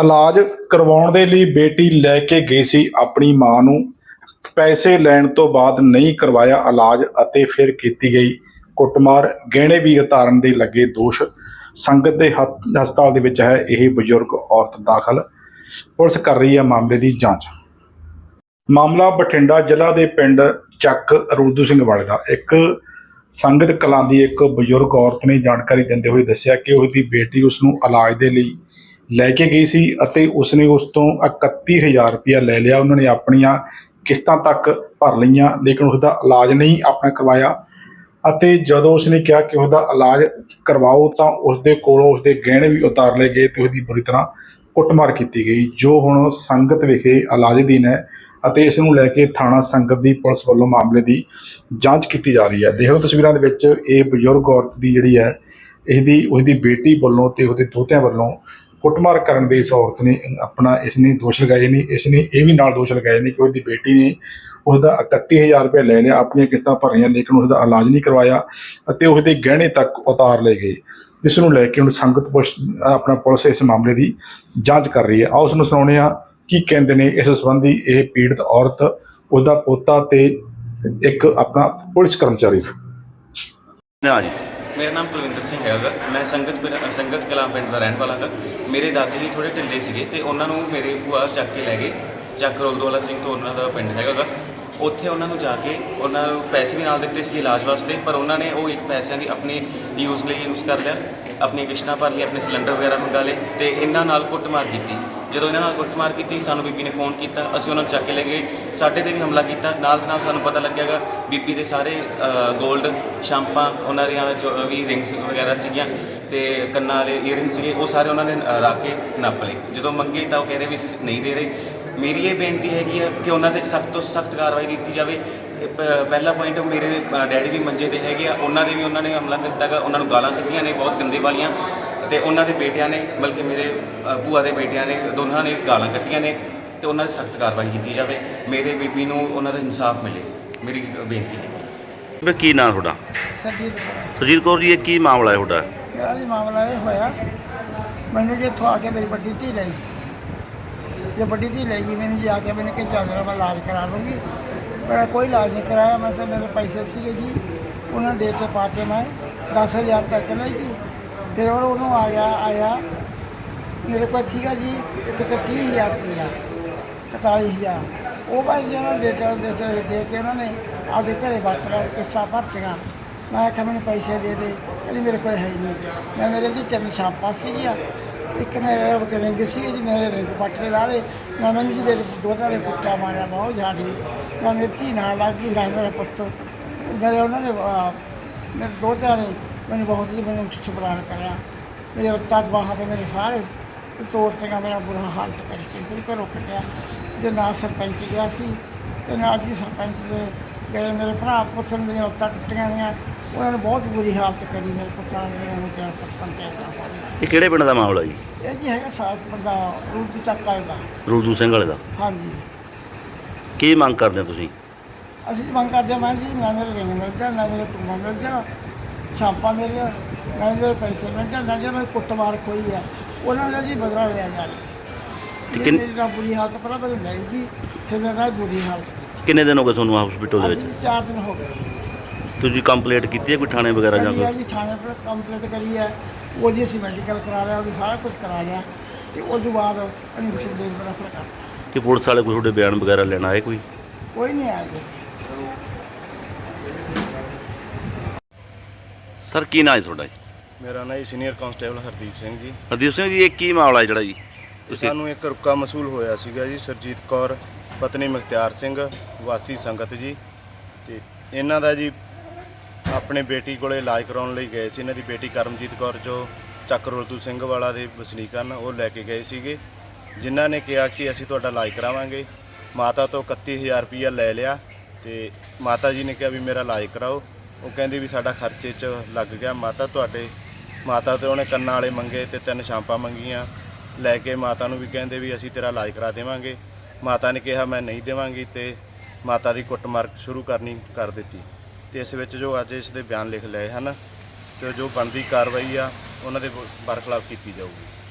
ਇਲਾਜ ਕਰਵਾਉਣ ਦੇ ਲਈ ਬੇਟੀ ਲੈ ਕੇ ਗਈ ਸੀ ਆਪਣੀ ਮਾਂ ਨੂੰ। ਪੈਸੇ ਲੈਣ ਤੋਂ ਬਾਅਦ ਨਹੀਂ ਕਰਵਾਇਆ ਇਲਾਜ ਅਤੇ ਫਿਰ ਕੀਤੀ ਗਈ ਕੁੱਟਮਾਰ। ਗਹਿਣੇ ਵੀ ਉਤਾਰਨ ਦੇ ਲੱਗੇ ਦੋਸ਼। ਸੰਗਤ ਦੇ ਹਸਪਤਾਲ ਦੇ ਵਿੱਚ ਹੈ ਇਹ ਬਜ਼ੁਰਗ ਔਰਤ ਦਾਖਲ। ਪੁਲਿਸ ਕਰ ਰਹੀ ਹੈ ਮਾਮਲੇ ਦੀ ਜਾਂਚ। ਮਾਮਲਾ ਬਠਿੰਡਾ ਜ਼ਿਲ੍ਹਾ ਦੇ ਪਿੰਡ ਚੱਕ ਰੁਲਦੂ ਸਿੰਘ ਵਾਲੇ ਦਾ। ਇੱਕ ਸੰਗਤ ਕਲਾਂ ਦੀ ਇੱਕ ਬਜ਼ੁਰਗ ਔਰਤ ਨੇ ਜਾਣਕਾਰੀ ਦਿੰਦੇ ਹੋਏ ਦੱਸਿਆ ਕਿ ਉਸ ਬੇਟੀ ਉਸ ਨੂੰ ਇਲਾਜ ਦੇ ਲਈ ਲੈ ਕੇ ਗਈ ਸੀ ਅਤੇ ਉਸਨੇ ਉਸ ਤੋਂ 31000 ਰੁਪਇਆ ਲੈ ਲਿਆ। ਉਹਨਾਂ ਨੇ ਆਪਣੀਆਂ ਕਿਸ਼ਤਾਂ ਤੱਕ ਭਰ ਲਈਆਂ, ਲੇਕਿਨ ਉਸਦਾ ਇਲਾਜ ਨਹੀਂ ਆਪਣਾ ਕਰਵਾਇਆ ਅਤੇ ਜਦੋਂ ਉਸਨੇ ਕਿਹਾ ਕਿ ਉਹਦਾ ਇਲਾਜ ਕਰਵਾਓ ਤਾਂ ਉਸਦੇ ਕੋਲੋਂ ਉਸਦੇ ਗਹਿਣੇ ਵੀ ਉਤਾਰ ਲਏ ਗਏ ਤੇ ਉਹਦੀ ਬੁਰੀ ਤਰ੍ਹਾਂ ਕੁੱਟਮਾਰ ਕੀਤੀ ਗਈ, ਜੋ ਹੁਣ ਸੰਗਤ ਵਿਖੇ ਇਲਾਜਦੀਨ ਹੈ ਅਤੇ ਇਸ ਨੂੰ ਲੈ ਕੇ ਥਾਣਾ ਸੰਗਤ ਦੀ ਪੁਲਿਸ ਵੱਲੋਂ ਮਾਮਲੇ ਦੀ ਜਾਂਚ ਕੀਤੀ ਜਾ ਰਹੀ ਹੈ। ਦੇਖੋ ਤਸਵੀਰਾਂ ਦੇ ਵਿੱਚ ਇਹ ਬਜ਼ੁਰਗ ਔਰਤ ਦੀ ਜਿਹੜੀ ਹੈ ਇਹਦੀ ਉਸਦੀ ਬੇਟੀ ਵੱਲੋਂ ਤੇ ਉਹਦੇ ਦੋਤਿਆਂ ਵੱਲੋਂ ਕੁੱਟਮਾਰ ਕਰਨ ਦੇ ਇਸ ਔਰਤ ਨੇ ਆਪਣਾ ਇਸ ਨੇ ਦੋਸ਼ ਲਗਾਏ ਨੇ, ਇਸ ਨੇ ਇਹ ਵੀ ਨਾਲ ਦੋਸ਼ ਲਗਾਏ ਨੇ ਕਿ ਉਹਦੀ ਬੇਟੀ ਨੇ ਉਸਦਾ 31000 ਰੁਪਏ ਲੈ ਲਿਆ, ਆਪਣੀਆਂ ਕਿਸ਼ਤਾਂ ਭਰੀਆਂ ਲੇਕਿਨ ਉਸਦਾ ਇਲਾਜ ਨਹੀਂ ਕਰਵਾਇਆ ਅਤੇ ਉਸਦੇ ਗਹਿਣੇ ਤੱਕ ਉਤਾਰ ਲਏ ਗਏ। ਜਿਸ ਨੂੰ ਲੈ ਕੇ ਹੁਣ ਸੰਗਤ ਪੁਲਿਸ, ਆਪਣਾ ਪੁਲਿਸ ਇਸ ਮਾਮਲੇ ਦੀ ਜਾਂਚ ਕਰ ਰਹੀ ਹੈ। ਆਓ ਉਸ ਨੂੰ ਸੁਣਾਉਂਦੇ ਹਾਂ ਕੀ ਕਹਿੰਦੇ ਨੇ ਇਸ ਸੰਬੰਧੀ ਇਹ ਪੀੜਤ ਔਰਤ, ਉਹਦਾ ਪੋਤਾ ਤੇ ਇੱਕ ਆਪਣਾ ਪੁਲਿਸ ਕਰਮਚਾਰੀ। ਨਾ ਜੀ। ਮੇਰਾ ਨਾਮ ਕੁਲਵਿੰਦਰ ਸਿੰਘ ਹੈਗਾ ਗਾ। ਮੈਂ ਸੰਗਤ ਪਿੰਡ- ਸੰਗਤ ਕਲਾਂ ਪਿੰਡ ਦਾ ਰਹਿਣ ਵਾਲਾ ਹਾਂ ਮੇਰੇ ਦਾਦੀ ਜੀ ਥੋੜੇ ਢਿੱਲੇ ਸੀਗੇ ਤੇ ਉਹਨਾਂ ਨੂੰ ਮੇਰੇ ਭੂਆ ਚੱਕ ਕੇ ਲੈ ਗਏ। ਚੱਕ ਰੋਲਦੋਵਾਲਾ ਸਿੰਘ ਤੋਂ ਉਹਨਾਂ ਦਾ ਪਿੰਡ ਹੈਗਾ ਗਾ। ਉੱਥੇ ਉਹਨਾਂ ਨੂੰ ਜਾ ਕੇ ਉਹਨਾਂ ਨੂੰ ਪੈਸੇ ਵੀ ਨਾਲ ਦਿੱਤੇ ਸੀ ਇਲਾਜ ਵਾਸਤੇ, ਪਰ ਉਹਨਾਂ ਨੇ ਉਹ ਇੱਕ ਪੈਸਿਆਂ ਦੀ ਆਪਣੇ ਯੂਜ਼ ਲਈ ਯੂਜ਼ ਕਰ ਲਿਆ। ਆਪਣੀ ਕਿਸ਼ਤਾਂ ਭਰ ਲਈ, ਆਪਣੇ ਸਿਲੰਡਰ ਵਗੈਰਾ ਮੰਗਾ ਲਏ ਤੇ ਇਹਨਾਂ ਨਾਲ ਕੁੱਟਮਾਰ ਕੀਤੀ। ਜਦੋਂ ਇਹਨਾਂ ਨਾਲ ਕੁੱਟਮਾਰ ਕੀਤੀ ਸਾਨੂੰ ਬੀਬੀ ਨੇ ਫੋਨ ਕੀਤਾ ਅਸੀਂ ਉਹਨਾਂ ਨੂੰ ਚੱਕ ਕੇ ਲੈ ਗਏ। ਸਾਡੇ ਤੇ ਵੀ ਹਮਲਾ ਕੀਤਾ। ਨਾਲ ਦੀ ਨਾਲ ਸਾਨੂੰ ਪਤਾ ਲੱਗਿਆਗਾ ਬੀਬੀ ਦੇ ਸਾਰੇ 골ਡ ਸ਼ਾਂਪਾਂ ਉਹਨਾਂ ਦੀਆਂ ਜੋ ਵੀ ਰਿੰਗਸ ਵਗੈਰਾ ਸੀਗੀਆਂ ਤੇ ਕੰਨਾਂ ਵਾਲੇ ਈਅਰਿੰਗਸ ਸੀਗੇ ਉਹ ਸਾਰੇ ਉਹਨਾਂ ਨੇ ਅ, ਰੱਖ ਕੇ ਨੱਪ ਲਏ। ਜਦੋਂ ਮੰਗੇ ਤਾਂ ਉਹ ਕਹਿ ਰਹੇ ਵੀ ਅਸੀਂ ਨਹੀਂ ਦੇ ਰਹੇ। ਮੇਰੀ ਇਹ ਬੇਨਤੀ ਹੈਗੀ ਹੈ ਕਿ ਉਹਨਾਂ ਤੇ ਸਖਤ ਤੋਂ ਸਖਤ ਕਾਰਵਾਈ ਕੀਤੀ ਜਾਵੇ। ਪਹਿਲਾ ਪੁਆਇੰਟ ਮੇਰੇ ਡੈਡੀ ਵੀ ਮੰਜੇ ਤੇ ਹੈਗੇ ਆ ਉਹਨਾਂ ਦੇ ਵੀ ਉਹਨਾਂ ਨੇ ਹਮਲਾ ਕੀਤਾ ਗਾ ਉਹਨਾਂ ਨੂੰ ਗਾਲਾਂ ਕੱਢੀਆਂ ਨੇ ਬਹੁਤ ਗੰਦੇ ਵਾਲੀਆਂ। ਤੇ ਉਹਨਾਂ ਦੇ ਬੇਟਿਆਂ ਨੇ ਬਲਕਿ ਮੇਰੇ ਅ, ਭੂਆ ਦੇ ਬੇਟਿਆਂ ਨੇ ਦੋਨਾਂ ਨੇ ਗਾਲਾਂ ਕੱਢੀਆਂ ਨੇ ਤੇ ਉਹਨਾਂ 'ਤੇ ਸਖਤ ਕਾਰਵਾਈ ਕੀਤੀ ਜਾਵੇ। ਮੇਰੇ ਬੀਬੀ ਨੂੰ ਉਹਨਾਂ ਦਾ ਇਨਸਾਫ ਮਿਲੇ ਮੇਰੀ ਬੇਨਤੀ ਹੈ। ਵੀ ਕੀ ਨਾਂ ਤੁਹਾਡਾ? ਸਰਜੀਤ ਕੌਰ। ਸੁਜੀਤ ਕੌਰ ਜੀ ਇਹ ਕੀ ਮਾਮਲਾ ਹੈ ਤੁਹਾਡਾ? ਮੇਰਾ ਜੀ ਮਾਮਲਾ ਇਹ ਹੋਇਆ ਮੈਨੂੰ ਜੇ ਇੱਥੋਂ ਆ ਕੇ ਮੇਰੀ ਵੱਡੀ ਧੀ ਲੈ ਗਈ। ਜੇ ਵੱਡੀ ਧੀ ਲੈ ਗਈ ਮੈਨੂੰ ਜੀ ਆ ਕੇ ਮੈਨੂੰ ਕਿ ਚੱਲ ਮੇਰਾ ਮੈਂ ਇਲਾਜ ਕਰਾ ਲੂੰਗੀ ਮੇਰਾ ਕੋਈ ਇਲਾਜ ਨਹੀਂ ਕਰਾਇਆ ਮੈਂ ਤਾਂ ਮੇਰੇ ਪੈਸੇ ਸੀਗੇ ਜੀ ਉਹਨਾਂ ਦੇ ਤੇ ਪਾ ਕੇ ਮੈਂ 10000 ਤੱਕ ਲੈ ਗਈ। ਫਿਰ ਉਹ ਉਹਨੂੰ ਆ ਗਿਆ, ਆਇਆ। ਮੇਰੇ ਕੋਲ ਸੀਗਾ ਜੀ ਇੱਕ ਤਾਂ 30000 ਰੁਪਇਆ 41000 ਉਹ ਭਾਈ ਜੀ ਉਹਨਾਂ ਦੇ ਦੇ ਦੇ ਦੇ ਕੇ ਉਹਨਾਂ ਨੇ ਆਪਦੇ ਘਰੇ ਵਰਤ ਲਿਆ ਕਿੱਸਾ ਭਰਤੀਆਂ ਮੈਂ ਆਖਿਆ ਮੈਨੂੰ ਪੈਸੇ ਦੇ ਦੇ, ਕਹਿੰਦੀ ਮੇਰੇ ਕੋਲ ਹੈ ਹੀ ਨਹੀਂ। ਮੈਂ ਮੇਰੇ ਜੀ ਤਿੰਨ ਛਾਪਾਂ ਸੀਗੀਆਂ। ਇੱਕ ਮੇਰੇ ਉਹ ਰਿੰਗ ਸੀ ਜੀ, ਮੇਰੇ ਰਿੰਗ ਪੱਟ ਲਾ ਲਏ। ਮੈਂ ਮੈਨੂੰ ਜੀ ਦੇ ਦੋ ਤਾਰੇ ਕੁੱਟਾ ਮਾਰਿਆ ਬਹੁਤ ਜ਼ਿਆਦੀ। ਮੈਂ ਮੇਰੀ ਧੀ ਨਾਲ ਲੱਗ ਗਈ ਨਾ ਮੇਰਾ ਪੁੱਤ। ਮੇਰੇ ਉਹਨਾਂ ਨੇ ਮੇਰੇ ਦੋ ਨੇ ਮੈਨੂੰ ਬਹੁਤ ਹੀ ਮੈਨੂੰ ਛੁਪਰਾਨ ਕਰਿਆ। ਮੇਰੇ ਉੱਤਾਂ ਬਾਹਾਂ ਤੇ ਮੇਰੇ ਸਾਰੇ ਤੋੜ ਸੀਗਾ ਮੇਰਾ ਬੁਰਾ ਹਾਲਤ ਕਰਕੇ ਫਿਰ ਘਰੋਂ ਕੱਢਿਆ। ਜੇ ਨਾਲ ਸਰਪੰਚ ਗਿਆ ਸੀ ਤੇ ਨਾਲ ਜੀ ਸਰਪੰਚ ਦੇ ਗਏ ਮੇਰੇ ਭਰਾ ਪੁੱਤਰ ਦੀਆਂ ਉੱਤਾਂ ਟੁੱਟੀਆਂ ਗਈਆਂ ਉਹਨਾਂ ਨੇ ਬਹੁਤ ਬੁਰੀ ਹਾਲਤ ਕਰੀ ਮੇਰੇ ਪੁੱਤਰਾਂ ਨੇ ਮੇਰੇ ਮੁੰਡਿਆਂ ਪੰਚਾਇਤ ਸਾਰੀ ਇਹ ਕਿਹੜੇ ਪਿੰਡ ਦਾ ਮਾਮਲਾ ਜੀ? ਇਹ ਜੀ ਹੈਗਾ ਸਾਸ ਬੰਦਾ ਰੂਪ ਚੱਕ ਦਾ। ਰੂਦੂ ਸਿੰਘ ਵਾਲੇ ਦਾ? ਹਾਂਜੀ। ਕੀ ਮੰਗ ਕਰਦੇ ਤੁਸੀਂ? ਅਸੀਂ ਮੰਗ ਕਰਦੇ ਹਾਂ ਮੈਂ ਜੀ ਨਾ ਮੇਰੇ ਰਿੰਗ ਮਿਲ ਜਾ ਨਾ ਮੇਰੇ ਟੁੰਮਾ ਮਿਲ ਜਾ ਛਾਪਾਂ ਮੇਰੇ ਪੈਸੇ ਮਿਲ ਜਾ ਨਾ ਜੇ ਮੈਂ ਕੁੱਟਮਾਰ ਖੋਈ ਆ। ਉਹਨਾਂ ਨੇ ਜੀ ਬਦਲਾ ਲਿਆ ਜਾ ਤੇ ਰਿਹਾ ਕਿੰਨ- ਤਾਂ ਬੁਰੀ ਹਾਲਤ ਪਹਿਲਾਂ ਮੈਨੂੰ ਲੈ ਗਈ ਫਿਰ ਮੇਰੇ ਨਾਲ ਬੁਰੀ ਹਾਲਤ ਕਿੰਨੇ ਦਿਨ ਹੋ ਗਏ ਤੁਹਾਨੂੰ ਹਸਪੀਟਲ ਦੇ ਵਿੱਚ? ਜੀ ਚਾਰ ਦਿਨ ਹੋ ਗਏ। ਤੁਸੀਂ ਕੰਪਲੀਟ ਕੀਤੀ ਹੈ ਕੋਈ ਥਾਣੇ ਵਗੈਰਾ ਜਾਂ ਕੋਈ ਜੀ ਥਾਣੇ ਪਰ ਕੰਪਲੀਟ ਕਰੀ ਹੈ। ਉਹਦੀ ਅਸੀਂ ਮੈਡੀਕਲ ਕਰਾ ਲਿਆ ਉਹਦੀ ਸਾਰਾ ਕੁਝ ਕਰਾ ਲਿਆ। ਤੇ ਉਸ ਤੋਂ ਬਾਅਦ ਐਡਮਿਸ਼ਨ ਦਾ ਰੈਫਰ ਕਰਤਾ। ਕਿ ਪੁਲਿਸ ਵਾਲੇ ਕੋਈ ਤੁਹਾਡੇ ਬਿਆਨ ਵਗੈਰਾ ਲੈਣ ਆਏ ਕੋਈ? ਕੋਈ ਨਹੀਂ ਆਇਆ ਸਰ ਕੀ ਨਾਂ ਹੈ ਤੁਹਾਡਾ ਜੀ? ਮੇਰਾ ਨਾਂ ਜੀ ਸੀਨੀਅਰ ਕਾਂਸਟੇਬਲ ਹਰਦੀਪ ਸਿੰਘ ਜੀ। ਹਰਦੀਪ ਸਿੰਘ ਜੀ ਇਹ ਕੀ ਮਾਮਲਾ ਹੈ ਜਿਹੜਾ ਜੀ? ਤੁਸੀਂ ਸਾਨੂੰ ਇੱਕ ਰੁਕਾ ਮਸੂਲ ਹੋਇਆ ਸੀਗਾ ਜੀ ਸਰਜੀਤ ਕੌਰ ਪਤਨੀ ਮੁਖਤਿਆਰ ਸਿੰਘ ਵਾਸੀ ਸੰਗਤ ਜੀ। ਤੇ ਇਹਨਾਂ ਦਾ ਜੀ ਆਪਣੇ ਬੇਟੀ ਕੋਲੇ ਇਲਾਜ ਕਰਾਉਣ ਲਈ ਗਏ ਸੀ। ਇਹਨਾਂ ਦੀ ਬੇਟੀ ਕਰਮਜੀਤ ਕੌਰ ਜੋ ਚੱਕ ਰੋਲਤੂ ਸਿੰਘ ਵਾਲਾ ਦੇ ਵਸਨੀਕ ਹਨ ਉਹ ਲੈ ਕੇ ਗਏ ਸੀਗੇ। ਜਿਨ੍ਹਾਂ ਨੇ ਕਿਹਾ ਕਿ ਅਸੀਂ ਤੁਹਾਡਾ ਇਲਾਜ ਕਰਾਵਾਂਗੇ। ਮਾਤਾ ਤੋਂ 31000 ਰੁਪਈਆ ਲੈ ਲਿਆ ਤੇ ਮਾਤਾ ਜੀ ਨੇ ਕਿਹਾ ਵੀ ਮੇਰਾ ਇਲਾਜ ਕਰਾਓ। ਉਹ ਕਹਿੰਦੀ ਵੀ ਸਾਡਾ ਖਰਚੇ 'ਚ ਲੱਗ ਗਿਆ। ਮਾਤਾ ਤੁਹਾਡੇ, ਮਾਤਾ ਤੇ ਉਹਨੇ ਕੰਨਾਂ ਵਾਲੇ ਮੰਗੇ ਤੇ ਤਿੰਨ ਸ਼ਾਂਪਾਂ ਮੰਗੀਆਂ। ਲੈ ਕੇ ਮਾਤਾ ਨੂੰ ਵੀ ਕਹਿੰਦੇ ਵੀ ਅਸੀਂ ਤੇਰਾ ਇਲਾਜ ਕਰਾ ਦੇਵਾਂਗੇ। ਮਾਤਾ ਨੇ ਕਿਹਾ, ਮੈਂ ਨਹੀਂ ਦੇਵਾਂਗੀ। ਤੇ ਮਾਤਾ ਦੀ ਕੁੱਟਮਾਰ ਸ਼ੁਰੂ ਕਰਨੀ ਕਰ ਦਿੱਤੀ। ਤੇ ਇਸ ਵਿੱਚ ਜੋ ਅੱਜ ਇਸ ਦੇ ਬਿਆਨ ਲਿਖ ਲਏ ਹਨ, ਤੇ ਜੋ ਬਣਦੀ ਕਾਰਵਾਈ ਆ, ਉਹਨਾਂ ਦੇ ਬਰਖਲਾਫ ਕੀਤੀ ਜਾਊਗੀ।